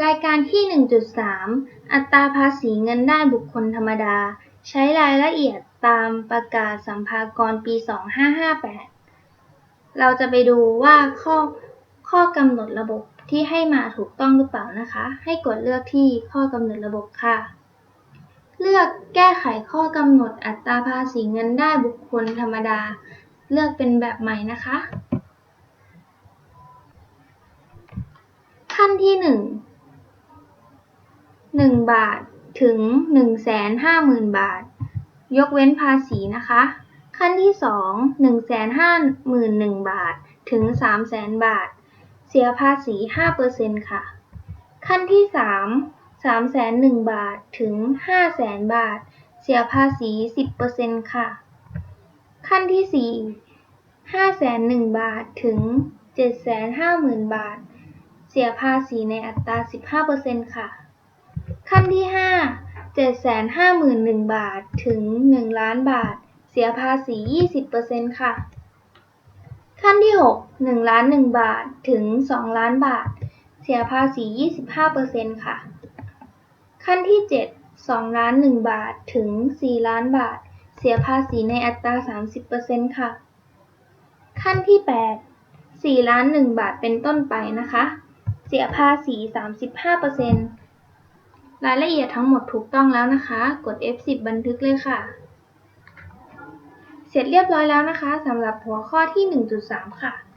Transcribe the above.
รายการที่ 1.3 อัตราภาษีเงินได้บุคคลธรรมดา ใช้รายละเอียดตามประกาศสัมภากรปี 2558 เราจะไปดูว่าข้อข้อกำหนดระบบที่ให้มาถูกต้องหรือเปล่านะคะ ให้กดเลือกที่ข้อกำหนดระบบค่ะ เลือกแก้ไขข้อกำหนดอัตราภาษีเงินได้บุคคลธรรมดา เลือกเป็นแบบใหม่นะคะ ขั้นที่ หนึ่ง1บาท ถึง150,000บาท ยกเว้นภาษีนะคะ ขั้นที่2 151,000บาท ถึง300,000บาท เสียภาษี5%ค่ะ ขั้นที่3 301,000บาท ถึง500,000บาท เสียภาษี10%ค่ะ ขั้นที่4 501,000บาท ถึง750,000บาท เสียภาษีในอัตรา15%ค่ะ ขั้นที่5 751,000บาทถึง1ล้านบาท เสียภาษี20%ค่ะ ขั้นที่6 1ล้าน1บาทถึง2ล้านบาท เสียภาษี25%ค่ะ ขั้นที่7 2ล้าน1บาทถึง4ล้านบาท เสียภาษีในอัตรา30%ค่ะ ขั้นที่8 4ล้าน1บาทเป็นต้นไปนะคะ เสียภาษี35% รายละเอียดทั้งหมดถูกต้องแล้วนะคะ กด F10 บันทึกเลยค่ะ เสร็จเรียบร้อยแล้วนะคะสำหรับหัวข้อที่ 1.3 ค่ะ